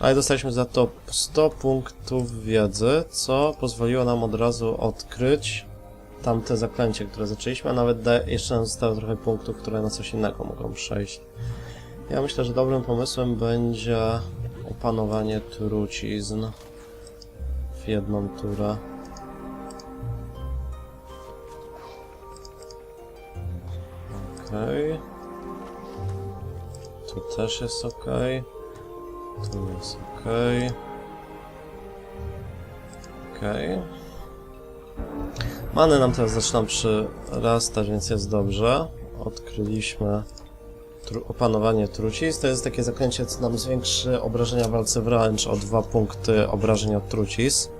Ale dostaliśmy za to 100 punktów wiedzy, co pozwoliło nam od razu odkryć tamte zaklęcie, które zaczęliśmy, a nawet jeszcze nam zostało trochę punktów, które na coś innego mogą przejść. Ja myślę, że dobrym pomysłem będzie opanowanie trucizn w jedną turę. Okej. Tu też jest ok. Tu jest ok. Okej. Many nam teraz zaczynam przyrastać, więc jest dobrze. Odkryliśmy tru opanowanie trucizn. To jest takie zaklęcie, co nam zwiększy obrażenia w walce wręcz o dwa punkty obrażeń od trucizn.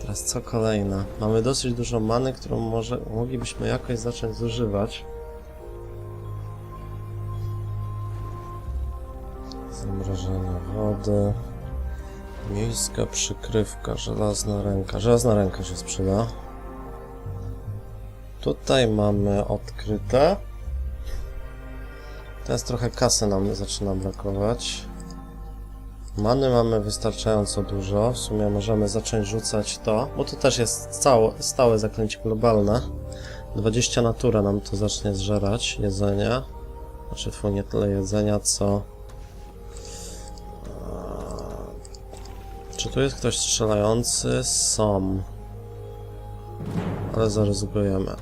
Teraz co kolejne? Mamy dosyć dużo many, którą może moglibyśmy jakoś zacząć zużywać. Zamrożenie wody. Miejska przykrywka, żelazna ręka. Żelazna ręka się sprzyda. Tutaj mamy odkryte. Teraz trochę kasy nam zaczyna brakować. Many mamy wystarczająco dużo. W sumie możemy zacząć rzucać to, bo to też jest całe, stałe zaklęcie globalne. 20 natura nam to zacznie zżerać jedzenie. Znaczy, fu, nie tyle jedzenia, co... Czy tu jest ktoś strzelający? Są. Ale zaryzykujemy.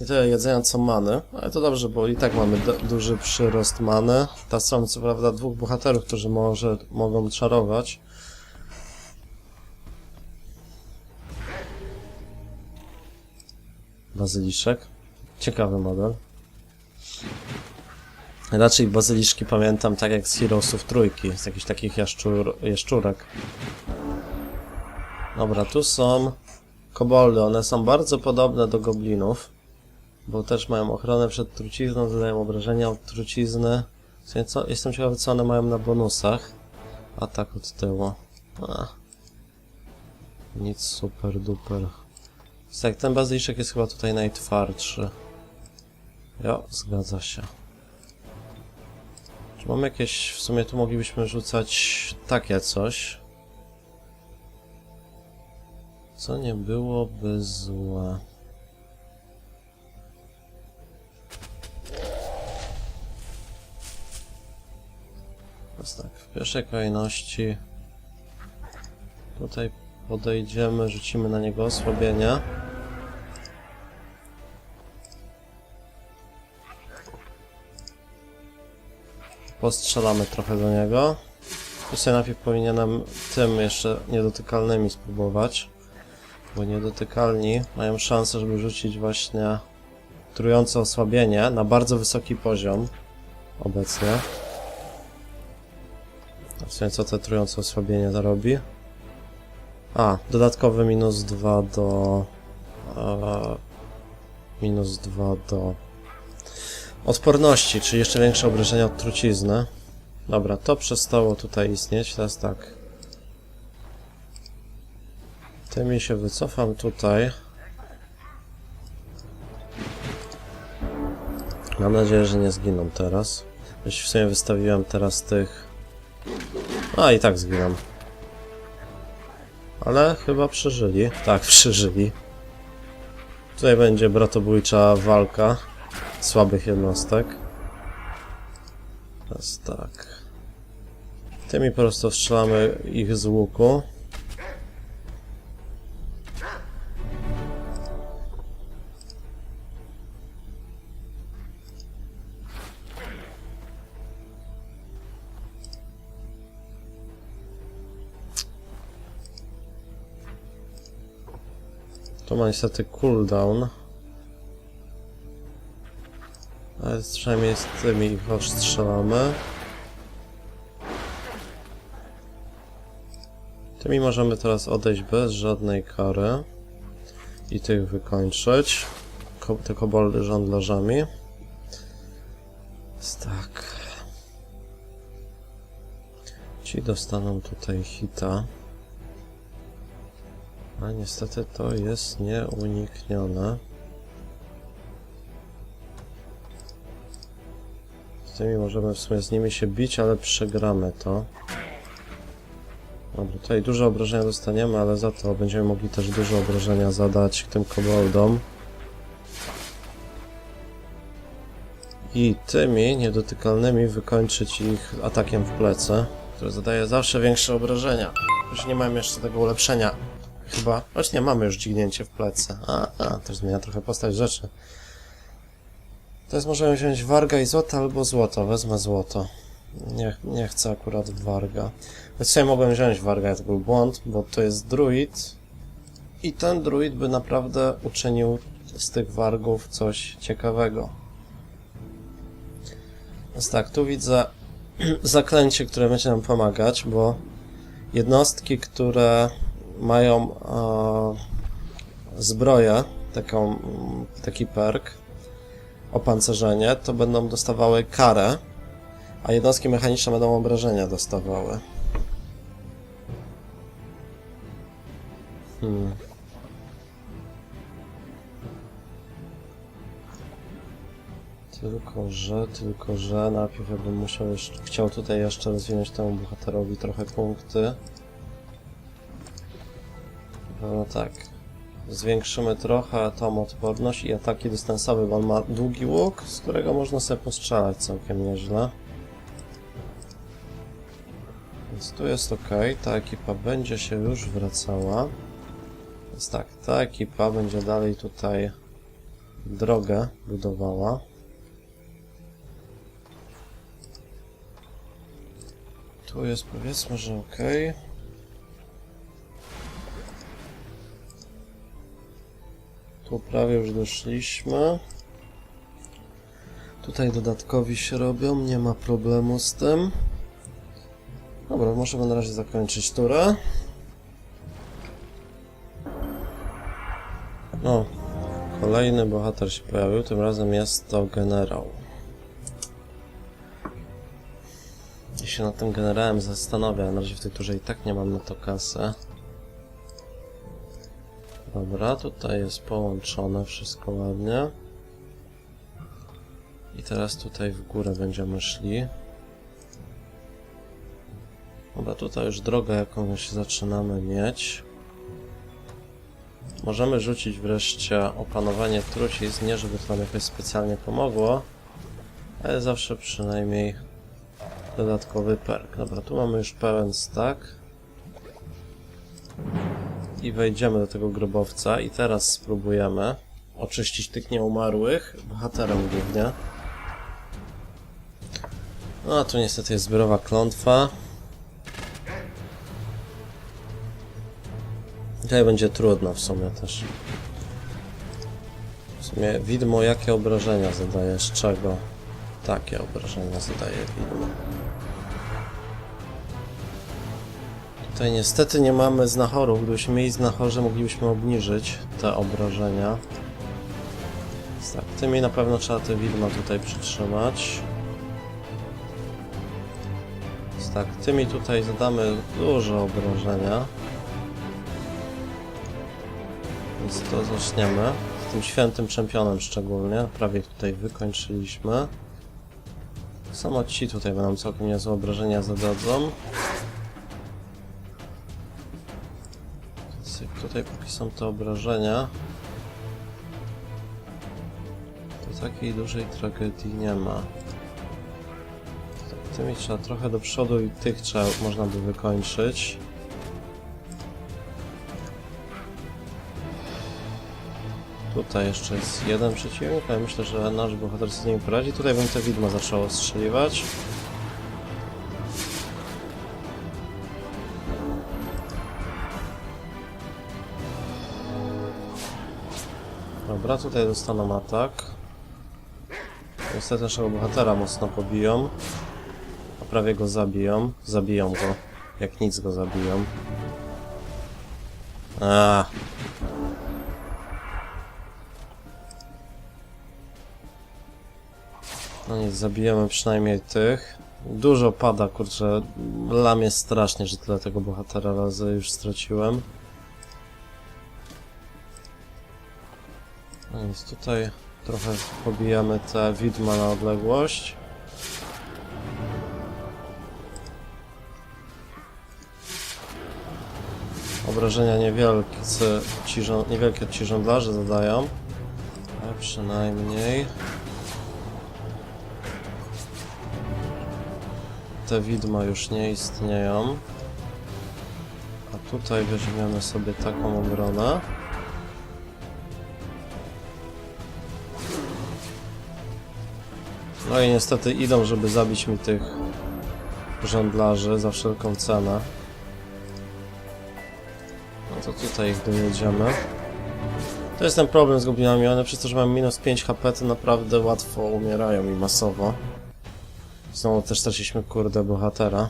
I tyle jedzenia co many, ale to dobrze, bo i tak mamy du- duży przyrost many. Ta są co prawda dwóch bohaterów, którzy może mogą czarować. Bazyliszek. Ciekawy model. Raczej bazyliszki pamiętam tak jak z Heroesów trójki, z jakichś takich jaszczur, jaszczurek. Dobra, tu są koboldy, one są bardzo podobne do goblinów. Bo też mają ochronę przed trucizną, zadają obrażenia od trucizny. Co? Jestem ciekawy, co one mają na bonusach. Atak od tyłu. Nic super duper. Tak, ten bazyliszek jest chyba tutaj najtwardszy. Jo, zgadza się. Czy mamy jakieś... W sumie tu moglibyśmy rzucać takie coś. Co nie byłoby złe. Więc tak, w pierwszej kolejności tutaj podejdziemy, rzucimy na niego osłabienie. Postrzelamy trochę do niego. Tu sobie najpierw powinienem tym jeszcze niedotykalnymi spróbować. Bo niedotykalni mają szansę, żeby rzucić właśnie trujące osłabienie na bardzo wysoki poziom obecnie. A w sumie co te trujące osłabienie to robi? A, dodatkowy minus 2 do... E, minus 2 do... Odporności, czyli jeszcze większe obrażenia od trucizny. Dobra, to przestało tutaj istnieć, teraz tak. Tymi się wycofam tutaj. Mam nadzieję, że nie zginą teraz. Jeśli w sumie wystawiłem teraz tych a i tak zginam. Ale chyba przeżyli. Tak, przeżyli. Tutaj będzie bratobójcza walka słabych jednostek. Teraz tak. Tymi po prostu strzelamy ich z łuku. To ma niestety cooldown. Ale przynajmniej z tymi ich ostrzelamy. Tymi możemy teraz odejść bez żadnej kary. I tych wykończyć. Ko te koboldy żądlarzami. Więc tak. Ci dostaną tutaj hita. A niestety to jest nieuniknione. Tymi możemy w sumie z nimi się bić, ale przegramy to. Dobra, tutaj dużo obrażenia dostaniemy, ale za to będziemy mogli też dużo obrażenia zadać tym koboldom. I tymi niedotykalnymi wykończyć ich atakiem w plecy, który zadaje zawsze większe obrażenia. Już nie mam jeszcze tego ulepszenia. Chyba, choć nie mamy już dźgnięcie w plecy. A, a, też zmienia trochę postać rzeczy. Teraz możemy wziąć warga i złoto albo złoto. Wezmę złoto. Nie, nie chcę akurat warga. Sobie mogłem wziąć warga, to był błąd, bo to jest druid. I ten druid by naprawdę uczynił z tych wargów coś ciekawego. Więc tak, tu widzę zaklęcie, które będzie nam pomagać, bo jednostki, które mają e, zbroję, taką, taki perk, opancerzenie, to będą dostawały karę, a jednostki mechaniczne będą obrażenia dostawały. Hmm. Tylko, że, tylko, że najpierw ja bym musiał jeszcze, chciał tutaj jeszcze rozwinąć temu bohaterowi trochę punkty. No tak. Zwiększymy trochę tą odporność i ataki dystansowe, bo on ma długi łuk, z którego można sobie postrzelać całkiem nieźle. Więc tu jest ok, ta ekipa będzie się już wracała. Więc tak, ta ekipa będzie dalej tutaj drogę budowała. Tu jest powiedzmy, że ok. Tu prawie już doszliśmy. Tutaj dodatkowi się robią, nie ma problemu z tym. Dobra, możemy na razie zakończyć turę. O, kolejny bohater się pojawił, tym razem jest to generał. I się nad tym generałem zastanawiam, na razie w tej turze i tak nie mam na to kasy. Dobra, tutaj jest połączone wszystko ładnie. I teraz tutaj w górę będziemy szli. Dobra, tutaj już drogę jakąś zaczynamy mieć. Możemy rzucić wreszcie opanowanie trucizn, nie żeby to nam jakoś specjalnie pomogło, ale zawsze przynajmniej dodatkowy perk. Dobra, tu mamy już pełen stack. I wejdziemy do tego grobowca i teraz spróbujemy oczyścić tych nieumarłych, bohaterem głównie. No a tu niestety jest zbiorowa klątwa. Tutaj będzie trudno w sumie też. W sumie widmo jakie obrażenia zadaje, z czego? Takie obrażenia zadaje widmo. Tutaj niestety nie mamy znachorów. Gdybyśmy mieli znachorze, moglibyśmy obniżyć te obrażenia. Tak, tymi na pewno trzeba te widma tutaj przytrzymać. Tak, tymi tutaj zadamy dużo obrażenia. Więc to zaczniemy. Z tym świętym czempionem szczególnie. Prawie tutaj wykończyliśmy. Samo ci tutaj będą całkiem niezłe obrażenia zadadzą. Jak tutaj póki są te obrażenia, to takiej dużej tragedii nie ma. Tymi trzeba trochę do przodu i tych trzeba, można by wykończyć. Tutaj jeszcze jest jeden przeciwnik, ale myślę, że nasz bohater sobie z nim poradzi. Tutaj bym te widmo zaczęło strzeliwać. Dobra, tutaj dostaną atak. Niestety naszego bohatera mocno pobiją. A prawie go zabiją. Zabiją go. Jak nic go zabiją. A. No nic, zabijemy przynajmniej tych. Dużo pada, kurczę. Lamie strasznie, że tyle tego bohatera razy już straciłem. No więc tutaj trochę pobijamy te widma na odległość. Obrażenia niewielcy, ci, niewielkie ci żądlarze zadają, ale przynajmniej te widma już nie istnieją. A tutaj weźmiemy sobie taką obronę. No i niestety idą, żeby zabić mi tych żądlarzy za wszelką cenę. No to tutaj ich dojedziemy. To jest ten problem z goblinami, one przez to, że mają minus 5 HP, to naprawdę łatwo umierają i masowo. Znowu też straciliśmy kurde bohatera.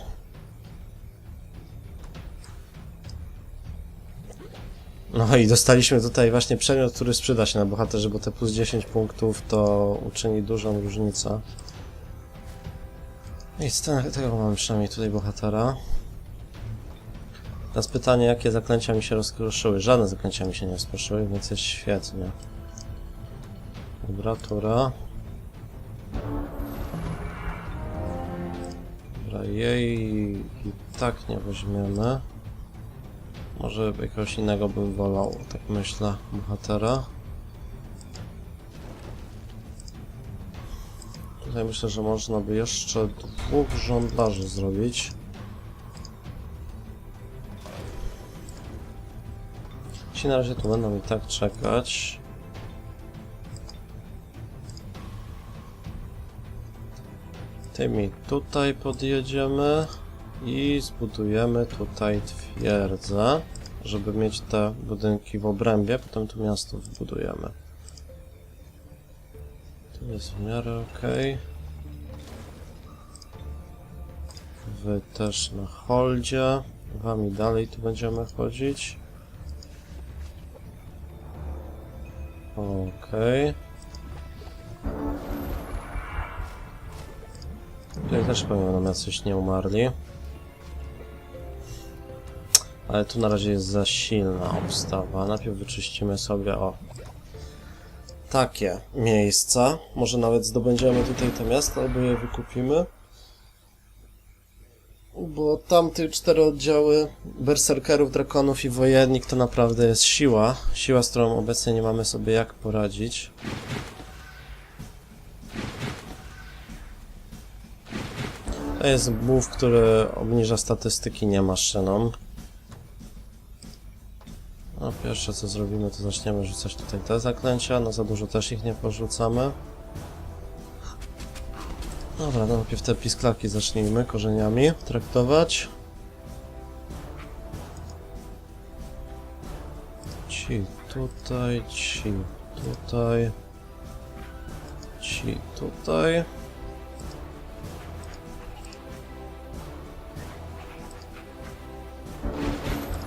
No i dostaliśmy tutaj właśnie przedmiot, który sprzyda się na bohaterze, bo te plus 10 punktów to uczyni dużą różnicę. I tego mamy przynajmniej tutaj bohatera. Teraz pytanie, jakie zaklęcia mi się rozkruszyły. Żadne zaklęcia mi się nie rozkruszyły, więc jest świetnie. Dobra, tura. Dobra, jej i tak nie weźmiemy. Może jakiegoś innego bym wolał, tak myślę, bohatera. Tutaj myślę, że można by jeszcze dwóch żądlarzy zrobić. Ci na razie tu będą i tak czekać. Tymi tutaj podjedziemy i zbudujemy tutaj twierdzę, żeby mieć te budynki w obrębie, potem tu miasto wbudujemy. Tu jest w miarę ok. Wy też na holdzie. Wami dalej tu będziemy chodzić. Okej. Tutaj też pewnie będą jacyś nie umarli. Ale tu na razie jest za silna obstawa. Najpierw wyczyścimy sobie o takie miejsca. Może nawet zdobędziemy tutaj te miasta, albo je wykupimy. Bo tamte cztery oddziały berserkerów, drakonów i wojennik to naprawdę jest siła. Siła, z którą obecnie nie mamy sobie jak poradzić. To jest move, który obniża statystyki nie maszynom. No pierwsze co zrobimy to zaczniemy rzucać tutaj te zaklęcia, no za dużo też ich nie porzucamy. Dobra, no najpierw te pisklaki zacznijmy korzeniami traktować. Ci tutaj, ci tutaj, ci tutaj.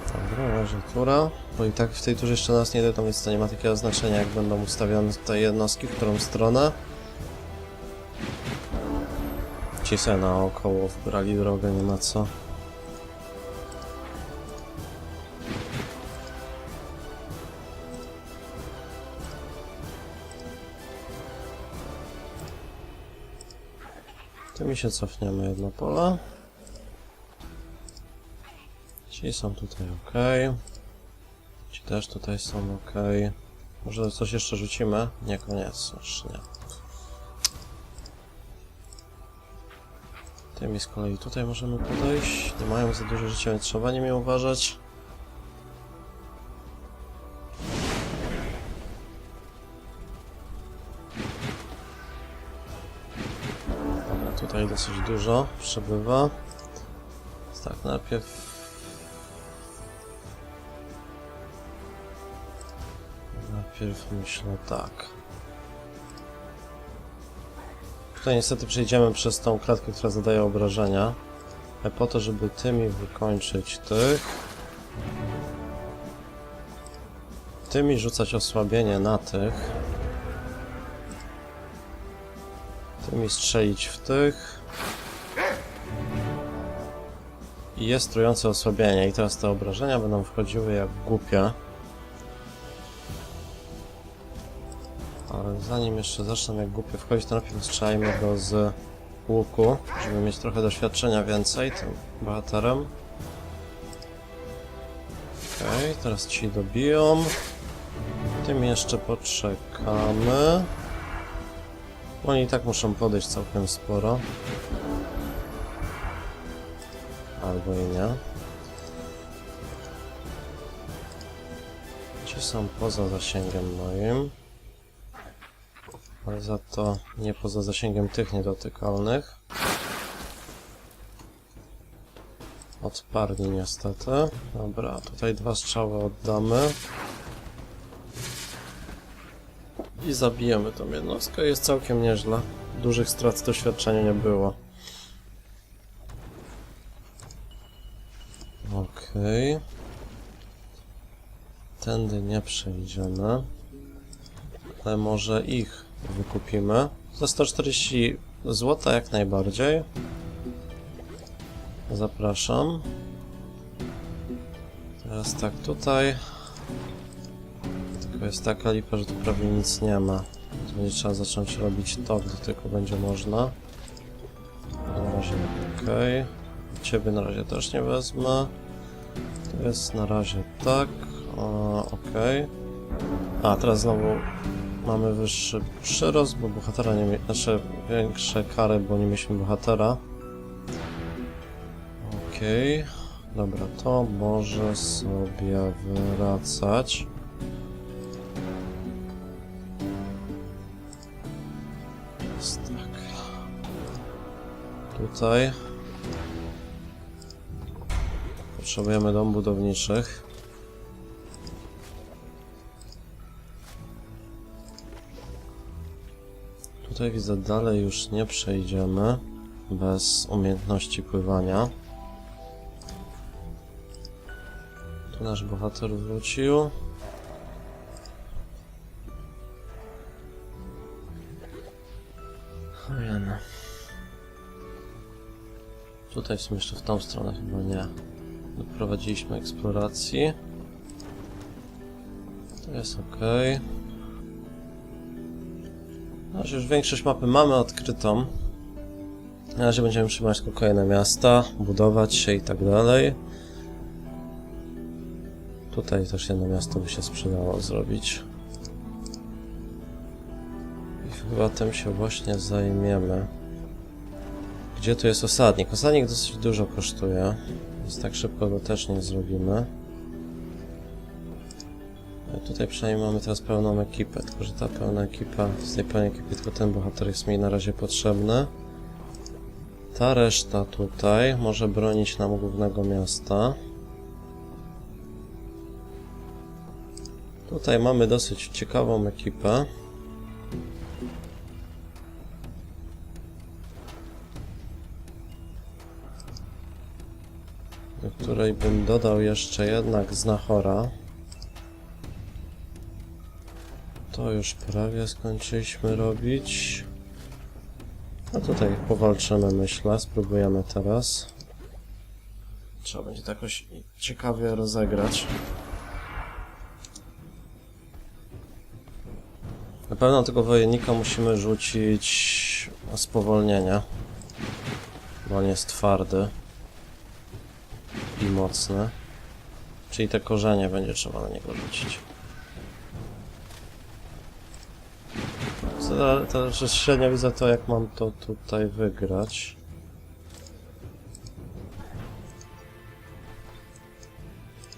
Dobra, leży tura. Bo i tak w tej turze jeszcze nas nie dojdą, więc to nie ma takiego znaczenia, jak będą ustawione tutaj jednostki, w którą stronę. Ci sobie naokoło wybrali drogę, nie ma co. Tu mi się cofniemy jedno pole. Ci są tutaj ok. Też tutaj są ok. Może coś jeszcze rzucimy? Nie, koniec, już nie. Tymi z kolei tutaj możemy podejść. Nie mają za dużo życia, więc trzeba nimi uważać. Dobra, tutaj dosyć dużo przebywa. Tak, najpierw Najpierw myślę tak. Tutaj niestety przejdziemy przez tą klatkę, która zadaje obrażenia. Ale po to, żeby tymi wykończyć tych. Tymi rzucać osłabienie na tych. Tymi strzelić w tych. I jest trujące osłabienie. I teraz te obrażenia będą wchodziły jak głupie. Zanim jeszcze zacznę jak głupio wchodzić, to najpierw strzelajmy go z łuku, żeby mieć trochę doświadczenia więcej tym bohaterem. Okej, teraz ci dobiją. Tym jeszcze poczekamy. Oni i tak muszą podejść całkiem sporo. Albo i nie. Ci są poza zasięgiem moim. Ale za to nie poza zasięgiem tych niedotykalnych. Odparli niestety. Dobra, tutaj dwa strzały oddamy. I zabijemy tą jednostkę. Jest całkiem nieźle. Dużych strat w doświadczeniu nie było. Okej. Tędy nie przejdziemy. Ale może ich wykupimy. Za 140 zł jak najbardziej. Zapraszam. Teraz tak, tutaj. Tylko jest taka lipa, że tu prawie nic nie ma. Będzie trzeba zacząć robić to, gdy tylko będzie można. Na razie ok. Ciebie na razie też nie wezmę. To jest na razie tak. O, ok. A, teraz znowu mamy wyższy przyrost, bo bohatera nie mieliśmy. Znaczy większe kary, bo nie mieliśmy bohatera. Okej. Dobra, to może sobie wracać. Jest tak. Tutaj. Potrzebujemy dom budowniczych. Tutaj widzę, dalej już nie przejdziemy bez umiejętności pływania. Tu nasz bohater wrócił. Ojej. Tutaj w sumie jeszcze w tą stronę chyba nie. Doprowadziliśmy eksploracji. To jest ok. Razie już większość mapy mamy odkrytą. Na razie będziemy trzymać tylko kolejne miasta, budować się i tak dalej. Tutaj też jedno miasto by się sprzedało zrobić. I chyba tym się właśnie zajmiemy. Gdzie tu jest osadnik? Osadnik dosyć dużo kosztuje, więc tak szybko go też nie zrobimy. Tutaj przynajmniej mamy teraz pełną ekipę, tylko że ta pełna ekipa, z tej pełnej ekipy tylko ten bohater jest mi na razie potrzebny. Ta reszta tutaj może bronić nam głównego miasta. Tutaj mamy dosyć ciekawą ekipę. Do której bym dodał jeszcze jednak znachora. To już prawie skończyliśmy robić. A tutaj powalczymy, myślę. Spróbujemy teraz. Trzeba będzie to jakoś ciekawie rozegrać. Na pewno tego wojennika musimy rzucić spowolnienie. Bo on jest twardy. I mocny. Czyli te korzenie będzie trzeba na niego rzucić. To, to, że średnio widzę to, jak mam to tutaj wygrać.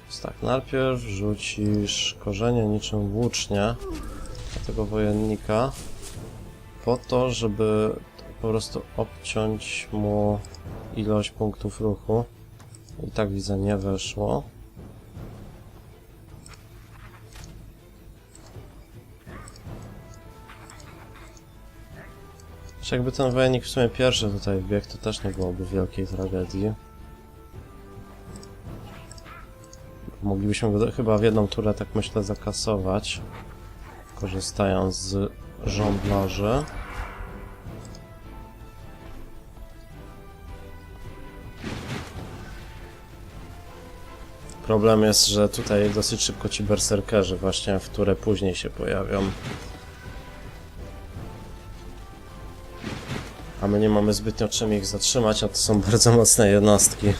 Więc tak, najpierw rzucisz korzenie niczym włócznie na tego wojennika po to, żeby po prostu obciąć mu ilość punktów ruchu. I tak widzę, nie weszło. Czy jakby ten wojennik w sumie pierwszy tutaj wbiegł, to też nie byłoby wielkiej tragedii. Moglibyśmy go chyba w jedną turę, tak myślę, zakasować. Korzystając z żądlarzy. Problem jest, że tutaj dosyć szybko ci berserkerzy właśnie w turę później się pojawią. My nie mamy zbytnio czym ich zatrzymać, a to są bardzo mocne jednostki.